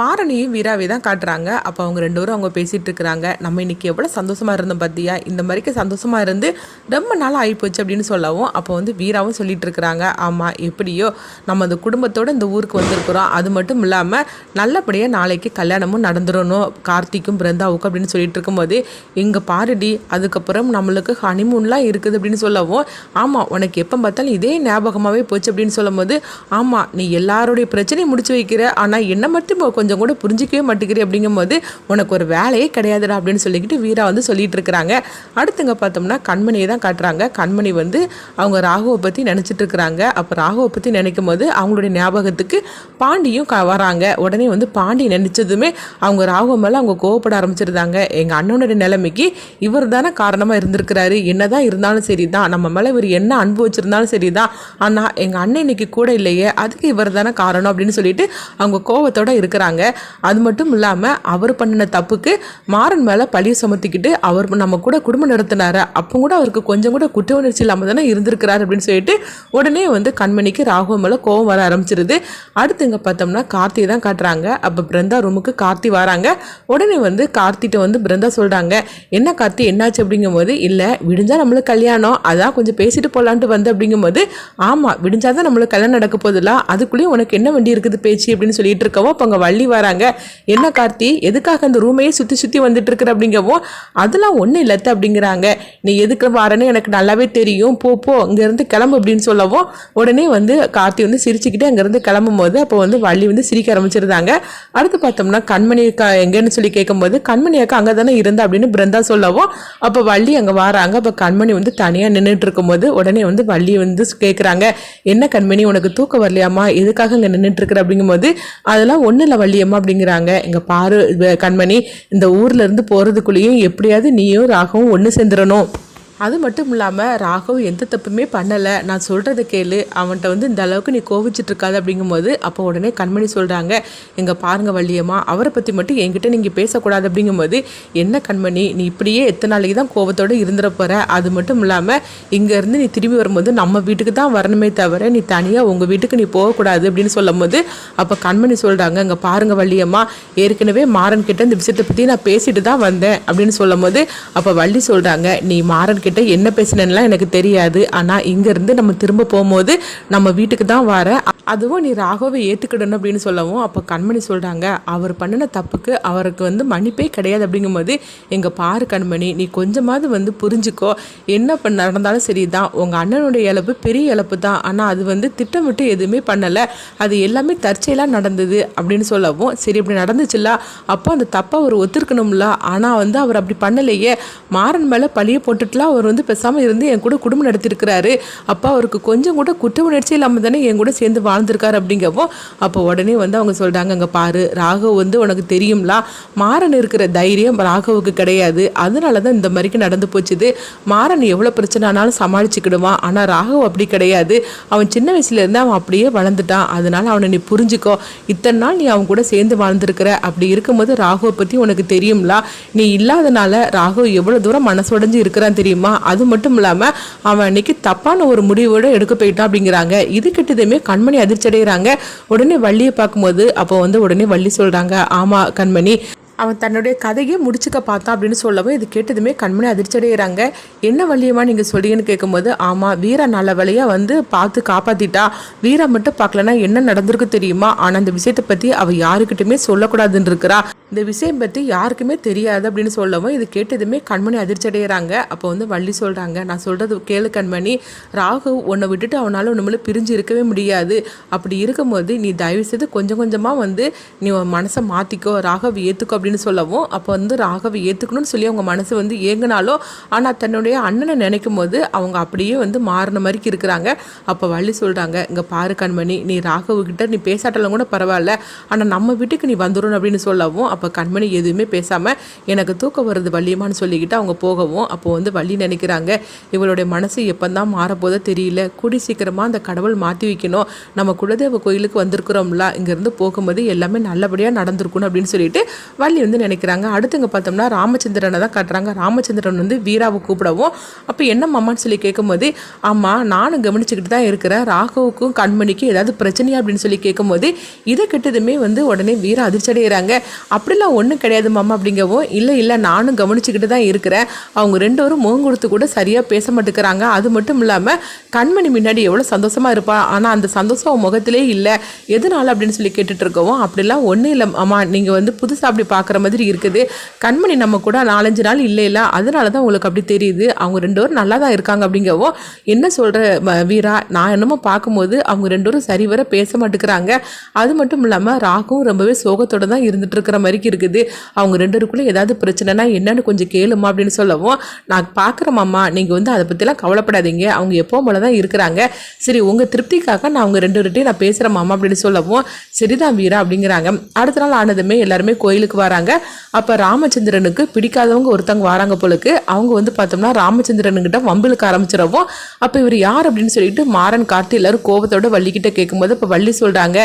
மாறனையும் வீராவை தான் காட்டுறாங்க. அப்போ அவங்க ரெண்டு பேரும் அவங்க பேசிகிட்டு இருக்கிறாங்க. நம்ம இன்னைக்கு எவ்வளோ சந்தோஷமாக இருந்தோம் பார்த்தியா இந்த மாதிரிக்கு சந்தோஷமாக இருந்து ரொம்ப நாள் ஆகிப்போச்சு அப்படின்னு சொல்லவும் அப்போ வந்து வீராவும் சொல்லிட்டு இருக்கிறாங்க. ஆமாம் எப்படியோ நம்ம அந்த குடும்பத்தோடு இந்த ஊருக்கு வந்திருக்கிறோம். அது மட்டும் இல்லாமல் நல்லபடியாக நாளைக்கு கல்யாணமும் நடந்துடணும். கார்த்திக்கும் பிருந்தாவுக்கும் அப்படின்னு சொல்லிட்டு இருக்கும்போது இங்கே பாருடி அதுக்கப்புறம் நம்மளுக்கு ஹனிமூன்லாம் இருக்குது அப்படின்னு சொல்லவும் ஆமாம் உனக்கு எப்போ பார்த்தாலும் இதே ஞாபகமாகவே போச்சு அப்படின்னு சொல்லும்போது ஆமாம் நீ எல்லாருடைய பிரச்சனையும் முடிச்சு வைக்கிற. ஆனால் என்ன மட்டும் கொஞ்சம் கூட புரிஞ்சிக்கவே மாட்டேங்கிறி அப்படிங்கும்போது உனக்கு ஒரு வேலையே கிடையாதுடா அப்படின்னு சொல்லிக்கிட்டு வீரா வந்து சொல்லிட்டு இருக்கிறாங்க. அடுத்துங்க பார்த்தோம்னா கண்மணியை தான் காட்டுறாங்க. கண்மணி வந்து அவங்க ராகுவை பற்றி நினச்சிட்டு இருக்கிறாங்க. அப்போ ராகுவை பற்றி நினைக்கும் போது அவங்களுடைய ஞாபகத்துக்கு பாண்டியும் க வராங்க. உடனே வந்து பாண்டி நினச்சதுமே அவங்க ராகுவ மேலே அவங்க கோவப்பட ஆரம்பிச்சிருந்தாங்க. எங்கள் அண்ணனுடைய நிலைமைக்கு இவர் தானே காரணமாக இருந்திருக்கிறாரு. என்னதான் இருந்தாலும் சரி தான் நம்ம மேலே இவர் என்ன அன்பு வச்சுருந்தாலும் சரி தான் ஆனால் எங்கள் அண்ணன் இன்னைக்கு கூட இல்லையே. அதுக்கு இவர் தானே காரணம் அப்படின்னு சொல்லிட்டு அவங்க கோவத்தோடு இருக்கிறாங்க. அது மட்டும் இல்லாமல் அவர் பண்ணின தப்புக்கு மாறன் மேலே பழிய சுமத்திக்கிட்டு அவர் நம்ம கூட குடும்பம் நடத்தினாரு? அப்போ கூட அவருக்கு கொஞ்சம் கூட குற்ற உணர்ச்சி இல்லாமல் தானே இருந்திருக்கிறாரு அப்படின்னு சொல்லிட்டு உடனே வந்து கண்மணிக்கு ராகுவ மேலே கோவம் வர ஆரம்பிச்சிருது. அடுத்து இங்கே பார்த்தோம்னா கார்த்தியை தான் காட்டுறாங்க. அப்போ பிருந்தா ரூமுக்கு கார்த்தி வராங்க. உடனே வந்து கார்த்திட்ட வந்து பிருந்தா சொல்கிறாங்க என்ன கார்த்தி என்னாச்சு? அப்படிங்கும்போது இல்லை விடிஞ்சால் நம்மளுக்கு கல்யாணம். அதான் கொஞ்சம் பேசிட்டு போகலான்ட்டு வந்து அப்படிங்கும்போது ஆமாம் விடிஞ்சால் தான் நம்மளுக்கு கல்யாணம் நடக்க போதில்ல அதுக்குள்ளேயும் உனக்கு என்ன வண்டி இருக்குது பேச்சு? அப்படின்னு சொல்லிட்டு இருக்கவோ அப்போ அங்கே வள்ளி வராங்க. என்ன கார்த்தி? எதுக்காக அந்த ரூமையே சுற்றி சுற்றி வந்துட்டு இருக்கிற அப்படிங்கவும் அதெல்லாம் ஒன்றும் இல்லத்த அப்படிங்கிறாங்க. நீ எதுக்கு வரேன்னு எனக்கு நல்லாவே தெரியும். போ போ. இங்கேருந்து கிளம்பு அப்படின்னு சொல்லவும் உடனே வந்து கார்த்தி வந்து சிரிச்சுக்கிட்டு அங்கேருந்து கிளம்பும் போது அப்போ வந்து வள்ளி வந்து சிரிக்க ஆரம்பிச்சிருந்தாங்க. அடுத்து பார்த்தோம்னா கண்மணி அக்கா எங்கன்னு சொல்லி கேட்கும்போது கண்மணி அக்கா அங்கே தானே இருந்தா? அப்படின்னு பிருந்தா சொல்லவும் அப்போ வள்ளி அங்கே வராங்க. அப்போ கண்மணி வந்து தனியாக நின்றுட்டு இருக்கும்போது உடனே வந்து வள்ளி வந்து கேட்குறாங்க என்ன கண்மணி உனக்கு தூக்கம் வரலையாமா எதுக்காக இங்கே நின்றுட்டு இருக்கிற அப்படிங்கும்போது அதெல்லாம் ஒன்றும் இல்லை வள்ளியம்மா அப்படிங்கிறாங்க. இங்கே பாரு கண்மணி இந்த ஊர்ல இருந்து போகிறதுக்குள்ளேயும் எப்படியாவது நீயும் ராகவும் ஒன்று சேர்ந்துடணும் அது மட்டும் இல்லாமல் ராகவ் எந்த தப்புமே பண்ணலை. நான் சொல்கிறத கேளு. அவன்கிட்ட வந்து இந்த அளவுக்கு நீ கோவிச்சிட்டு இருக்காது அப்படிங்கும்போது அப்போ உடனே கண்மணி சொல்கிறாங்க எங்கள் பாருங்க வள்ளியம்மா அவரை பற்றி மட்டும் என்கிட்ட நீங்கள் பேசக்கூடாது. அப்படிங்கும்போது என்ன கண்மணி நீ இப்படியே எத்தனை நாளைக்கு தான் கோபத்தோடு இருந்துட போகிற அது மட்டும் இல்லாமல் இங்கேருந்து நீ திரும்பி வரும்போது நம்ம வீட்டுக்கு தான் வரணுமே தவிர நீ தனியாக உங்கள் வீட்டுக்கு நீ போகக்கூடாது. அப்படின்னு சொல்லும்போது அப்போ கண்மணி சொல்கிறாங்க இங்கே பாருங்க வள்ளியம்மா ஏற்கனவே மாறன் கிட்ட இந்த விஷயத்தை பற்றி நான் பேசிட்டு தான் வந்தேன். அப்படின்னு சொல்லும்போது அப்போ வள்ளி சொல்கிறாங்க நீ மாறன் கிட்ட என்ன பேசினேன்லாம் எனக்கு தெரியாது. ஆனால் இங்கேருந்து நம்ம திரும்ப போகும்போது நம்ம வீட்டுக்கு தான் வர. அதுவும் நீ ராகவை ஏற்றுக்கிடணும் அப்படின்னு சொல்லவும் அப்போ கண்மணி சொல்கிறாங்க அவர் பண்ணின தப்புக்கு அவருக்கு வந்து மன்னிப்பே கிடையாது. அப்படிங்கும்போது எங்கள் பாரு கண்மணி நீ கொஞ்சமாவது வந்து புரிஞ்சுக்கோ. என்ன பண்ண நடந்தாலும் சரி தான் உங்கள் அண்ணனுடைய இழப்பு பெரிய இழப்பு தான். ஆனால் அது வந்து திட்டமிட்டு எதுவுமே பண்ணலை. அது எல்லாமே தற்செயலாக நடந்தது. அப்படின்னு சொல்லவும் சரி இப்படி நடந்துச்சுல்ல. அப்போ அந்த தப்பை அவர் ஒத்துருக்கணும்ல. ஆனால் வந்து அவர் அப்படி பண்ணலையே. மாறன் மேலே பழிய போட்டுட்டுலாம் அவர் வந்து பேசாமல் இருந்து என் கூட குடும்பம் நடத்திருக்கிறாரு அப்பா அவருக்கு கொஞ்சம் கூட குற்ற உணர்ச்சி இல்லாமல் தானே என் கூட சேர்ந்து வாழ்ந்திருக்காரு அப்படிங்கப்போ அப்போ உடனே வந்து அவங்க சொல்கிறாங்க அங்கே பாரு ராகவ் வந்து உனக்கு தெரியும்லா மாறன் இருக்கிற தைரியம் ராகவுக்கு கிடையாது. அதனால தான் இந்த மாதிரிக்கு நடந்து போச்சுது. மாறன் எவ்வளோ பிரச்சனை ஆனாலும் சமாளிச்சுக்கிடுவான். ஆனால் ராகவ் அப்படி கிடையாது. அவன் சின்ன வயசுலேருந்து அவன் அப்படியே வளர்ந்துட்டான். அதனால அவனை நீ புரிஞ்சுக்கோ. இத்தனை நாள் நீ அவன் கூட சேர்ந்து வாழ்ந்திருக்கிற. அப்படி இருக்கும்போது ராகுவை பற்றி உனக்கு தெரியும்லா நீ இல்லாதனால ராகவ் எவ்வளோ தூரம் மனசுடைஞ்சு இருக்கிறான் தெரியுமா? அது மட்டும் இல்லாமல் அவன் அன்னைக்கு தப்பான ஒரு முடிவோடு எடுக்க போயிட்டான் அப்படிங்கிறாங்க. இது கிட்டதுமே கண்மணி அதிர்ச்சி அடைகிறாங்க உடனே வள்ளியை பார்க்கும்போது அப்போ வந்து உடனே வள்ளி சொல்கிறாங்க ஆமாம் கண்மணி அவன் தன்னுடைய கதையை முடிச்சுக்க பார்த்தான் அப்படின்னு சொல்லவும் இது கேட்டதுமே கண்மணி அதிர்ச்சியடைகிறாங்க என்ன வழியமா நீங்கள் சொல்றீங்கன்னு கேட்கும்போது ஆமாம் வீரா நல்ல வழியாக வந்து பார்த்து காப்பாற்றிட்டா வீரா மட்டும் பார்க்கலன்னா என்ன நடந்திருக்கு தெரியுமா? ஆனால் அந்த விஷயத்தை பற்றி அவள் யாருக்கிட்டுமே சொல்லக்கூடாதுன்னு இருக்கிறா. இந்த விஷயம் பற்றி யாருக்குமே தெரியாது அப்படின்னு சொல்லவும் இது கேட்டதுமே கண்மணி அதிர்ச்சி அடைகிறாங்க அப்போ வந்து வள்ளி சொல்கிறாங்க நான் சொல்கிறது கேளு கண்மணி. ராகு உன்னை விட்டுட்டு அவனால் ஒன்றுமே பிரிஞ்சு இருக்கவே முடியாது. அப்படி இருக்கும்போது நீ தயவு செய்து கொஞ்சம் கொஞ்சமாக வந்து நீ உன் மனசை மாற்றிக்கோ ராகவ் ஏற்றுக்கோ அப்படின்னு சொல்லவும் அப்போ வந்து ராகவை ஏற்றுக்கணும்னு சொல்லி அவங்க மனசு வந்து ஏங்கினாலோ ஆனால் தன்னுடைய அண்ணனை நினைக்கும் போது அவங்க அப்படியே வந்து மாறின மாதிரிக்கு இருக்கிறாங்க. அப்போ வள்ளி சொல்கிறாங்க இங்கே பாரு கண்மணி நீ ராகவுக்கிட்ட நீ பேசாட்டலாம் கூட பரவாயில்ல. ஆனால் நம்ம வீட்டுக்கு நீ வந்துடணும் அப்படின்னு சொல்லவும் அப்போ கண்மணி எதுவுமே பேசாமல் எனக்கு தூக்கம் வருது வள்ளியம்மான்னு சொல்லிக்கிட்டு அவங்க போகவும் அப்போ வந்து வள்ளி நினைக்கிறாங்க இவளுடைய மனசு எப்போ தான் மாறப்போதோ தெரியல. கூடி சீக்கிரமாக அந்த கடவுள் மாற்றி வைக்கணும். நம்ம குலதெய்வ கோயிலுக்கு வந்திருக்கிறோம்ல இங்கேருந்து போகும்போது எல்லாமே நல்லபடியாக நடந்திருக்கணும் அப்படின்னு சொல்லிட்டு வள்ளி அகலி வந்து நினைக்கிறாங்க. அடுத்தவங்க பார்த்தோம்னா ராமச்சந்திரனை தான் காட்டுறாங்க. ராமச்சந்திரன் வந்து வீராவை கூப்பிடவும். அப்போ என்ன மாமான்னு சொல்லி கேட்கும்போது ஆமாம் நானும் கவனிச்சுக்கிட்டு தான் இருக்கிறேன். ராகவுக்கும் கண்மணிக்கும் ஏதாவது பிரச்சனையா அப்படின்னு சொல்லி கேட்கும்போது இதை கெட்டதுமே வந்து உடனே வீரா அதிர்ச்சி அடைகிறாங்க. அப்படிலாம் ஒன்றும் கிடையாது மாமா அப்படிங்கவும் இல்லை இல்லை நானும் கவனிச்சுக்கிட்டு தான் இருக்கிறேன். அவங்க ரெண்டு பேரும் முகம் கொடுத்து கூட சரியாக பேச மாட்டேங்கிறாங்க. அது மட்டும் இல்லாமல் கண்மணி முன்னாடி எவ்வளோ சந்தோஷமாக இருப்பா. ஆனால் அந்த சந்தோஷம் அவன் முகத்திலே இல்லை. எதனால அப்படின்னு சொல்லி கேட்டுட்டு இருக்கவும் அப்படிலாம் ஒன்றும் இல்லை அம்மா நீங்கள் வந்து புதுசாக அப்படி பார்க்குற மாதிரி இருக்குது. கண்மணி நம்ம கூட நாலஞ்சு நாள் இல்லை இல்லை. அதனால தான் உங்களுக்கு அப்படி தெரியுது. அவங்க ரெண்டு பேரும் நல்லா தான் இருக்காங்க அப்படிங்கவும் என்ன சொல்கிற வீரா? நான் என்னமோ பார்க்கும்போது அவங்க ரெண்டு பேரும் சரிவர பேச மாட்டேங்கிறாங்க. அது மட்டும் இல்லாமல் ராகும் ரொம்பவே சோகத்தோடு தான் இருந்துட்டு இருக்கிற மாதிரி இருக்குது. அவங்க ரெண்டு பேருக்குள்ளே ஏதாவது பிரச்சனைனா என்னன்னு கொஞ்சம் கேளுமா அப்படின்னு சொல்லவும் நான் பார்க்குறேன் மாமா. நீங்கள் வந்து அதை பற்றிலாம் கவலைப்படாதீங்க. அவங்க எப்போ போல தான் இருக்கிறாங்க. சரி உங்கள் திருப்திக்காக நான் அவங்க ரெண்டு பேர்ட்டையும் நான் பேசுகிறேன் மாமா அப்படின்னு சொல்லவும் சரிதான் வீரா அப்படிங்கிறாங்க. அடுத்த நாள் ஆனதுமே எல்லாருமே கோயிலுக்கு வராங்க. அப்போ ராமச்சந்திரனுக்கு பிடிக்காதவங்க ஒருத்தவங்க வராங்க போலுக்கு அவங்க வந்து பார்த்தோம்னா ராமச்சந்திரனுக்கிட்ட வம்பிலுக்கு ஆரம்பிச்சிடவும் அப்போ இவர் யார் அப்படின்னு சொல்லிட்டு மாறன் காட்டு எல்லாரும் கோபத்தோட வள்ளிக்கிட்ட கேட்கும்போது இப்போ வள்ளி சொல்கிறாங்க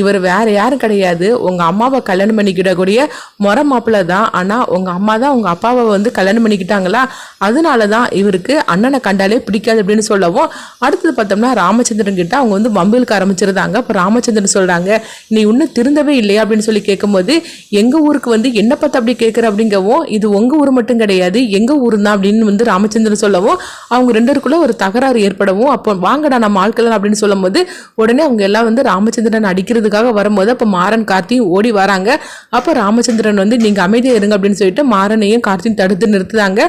இவர் வேற யாரும் கிடையாது. உங்கள் அம்மாவை கல்யாணம் பண்ணிக்கிடக்கூடிய முறை மாப்பிள்ளை தான். ஆனால் உங்கள் அம்மா தான் உங்கள் அப்பாவை வந்து கல்யாணம் பண்ணிக்கிட்டாங்களா? அதனால தான் இவருக்கு அண்ணனை கண்டாலே பிடிக்காது அப்படின்னு சொல்லவும் அடுத்தது பார்த்தோம்னா ராமச்சந்திரன் கிட்ட அவங்க வந்து வம்பிலுக்கு ஆரம்பிச்சிருந்தாங்க. அப்போ ராமச்சந்திரன் சொல்கிறாங்க நீ இன்னும் திருந்தவே இல்லையா? அப்படின்னு சொல்லி கேட்கும்போது எங்கள் ஊருக்கு வந்து வந்து என்ன பார்த்து அப்படி கேட்குற அப்படிங்கவும் இது உங்கள் ஊர் மட்டும் கிடையாது எங்கள் ஊர் தான் அப்படின்னு வந்து ராமச்சந்திரன் சொல்லவும் அவங்க ரெண்டருக்குள்ளே ஒரு தகராறு ஏற்படவும் அப்போ வாங்கடா நம்ம ஆட்கள் அப்படின்னு சொல்லும்போது உடனே அவங்க எல்லாம் வந்து ராமச்சந்திரன் அடிக்கிறதுக்காக வரும்போது அப்போ மாறன் கார்த்தியும் ஓடி வராங்க. அப்போ ராமச்சந்திரன் வந்து நீங்கள் அமைதியாக இருங்க அப்படின்னு சொல்லிட்டு மாறனையும் கார்த்தியும் தடுத்து நிறுத்துதாங்க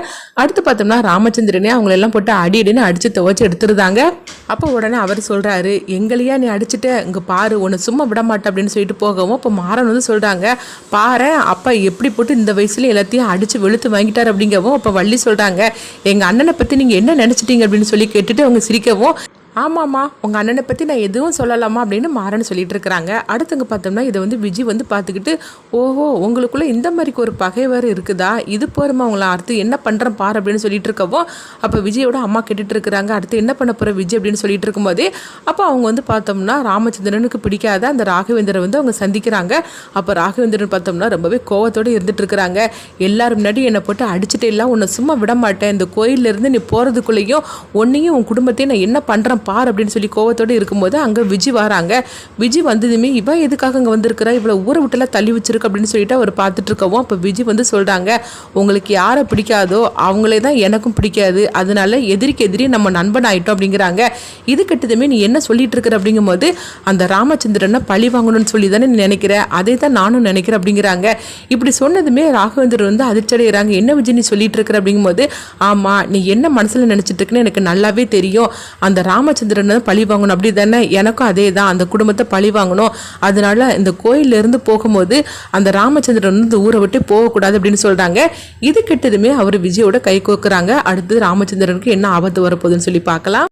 அடுத்து பார்த்தோம்னா ராமச்சந்திரனே அவங்கள எல்லாம் போட்டு அடி அடின்னு அடித்து துவச்சி எடுத்துருந்தாங்க அப்போ உடனே அவர் சொல்கிறாரு எங்களையா நீ அடிச்சுட்டு இங்கே பாரு உன்னை சும்மா விட மாட்டேன் அப்படின்னு சொல்லிட்டு போகவும் அப்போ மாறன் வந்து சொல்கிறாங்க பாரு அப்பா எப்படி போட்டு இந்த வயசுல எல்லாத்தையும் அடிச்சு வெளுத்து வாங்கிட்டார் அப்படிங்கவும் அப்போ வள்ளி சொல்கிறாங்க எங்கள் அண்ணனை பற்றி நீங்கள் என்ன நினச்சிட்டீங்க? அப்படின்னு சொல்லி கேட்டுட்டு அவங்க சிரிக்கவும் ஆமாம்மா உங்கள் அண்ணனை பற்றி நான் எதுவும் சொல்லலாமா அப்படின்னு மாறன் சொல்லிட்டு இருக்கிறாங்க அடுத்தவங்க பார்த்தோம்னா இதை வந்து விஜய் வந்து பார்த்துக்கிட்டு ஓஹோ உங்களுக்குள்ளே இந்த மாதிரிக்கு ஒரு பகைவர் இருக்குதா? இது போருமா உங்களை அடுத்து என்ன பண்ணுறேன் பாரு அப்படின்னு சொல்லிட்டு இருக்கவோ அப்போ விஜயோட அம்மா கேட்டுட்டு இருக்கிறாங்க அடுத்து என்ன பண்ண போகிற விஜய் அப்படின்னு சொல்லிட்டு இருக்கும்போதே அப்போ அவங்க வந்து பார்த்தோம்னா ராமச்சந்திரனுக்கு பிடிக்காத அந்த ராகவேந்திரன் வந்து அவங்க சந்திக்கிறாங்க. அப்போ ராகவேந்திரன் பார்த்தோம்னா ரொம்பவே கோவத்தோடு இருந்துட்டு இருக்கிறாங்க எல்லாரும் முன்னாடி என்னை போட்டு அடிச்சுட்டு எல்லாம் உன்னை சும்மா விட மாட்டேன் இந்த கோயிலேருந்து நீ போகிறதுக்குள்ளேயும் ஒன்றையும் உன் குடும்பத்தையும் நான் என்ன பண்ணுறேன் பார் அப்படின்னு சொல்லி கோவத்தோடு இருக்கும்போது அங்கே விஜி வராங்க. விஜி வந்ததுமே இவன் எதுக்காக அங்கே வந்திருக்கிறா? இவ்வளோ ஊரை விட்டுலாம் தள்ளி வச்சிருக்கு அப்படின்னு சொல்லிட்டு அவர் பார்த்துட்டு இருக்கவும் அப்போ விஜி வந்து சொல்கிறாங்க உங்களுக்கு யாரை பிடிக்காதோ அவங்களே தான் எனக்கும் பிடிக்காது. அதனால எதிரிக்கு எதிரி நம்ம நண்பன் ஆகிட்டோம் அப்படிங்கிறாங்க. இது கெட்டதுமே நீ என்ன சொல்லிட்டு இருக்கிற அப்படிங்கும்போது அந்த ராமச்சந்திரனை பழி வாங்கணும்னு சொல்லி தானே நீ நினைக்கிற? அதே தான் நானும் நினைக்கிறேன் அப்படிங்கிறாங்க. இப்படி சொன்னதுமே ராகவேந்தர் வந்து அதிர்ச்சடைகிறாங்க என்ன விஜய் நீ சொல்லிட்டு இருக்கிற? அப்படிங்கும்போது ஆமாம் நீ என்ன மனசில் நினச்சிட்டு இருக்குன்னு எனக்கு நல்லாவே தெரியும். அந்த ராம ராமச்சந்திரனை பழி வாங்கணும். அப்படி தானே? எனக்கும் அதே தான் அந்த குடும்பத்தை பழி வாங்கணும். அதனால இந்த கோயிலிருந்து போகும்போது அந்த ராமச்சந்திரன் வந்து இந்த ஊரை விட்டு போகக்கூடாது அப்படின்னு சொல்கிறாங்க இது கிட்டதுமே அவர் விஜயோட கை கோக்குறாங்க. அடுத்து ராமச்சந்திரனுக்கு என்ன ஆபத்து வரப்போகுதுன்னு சொல்லி பார்க்கலாம்.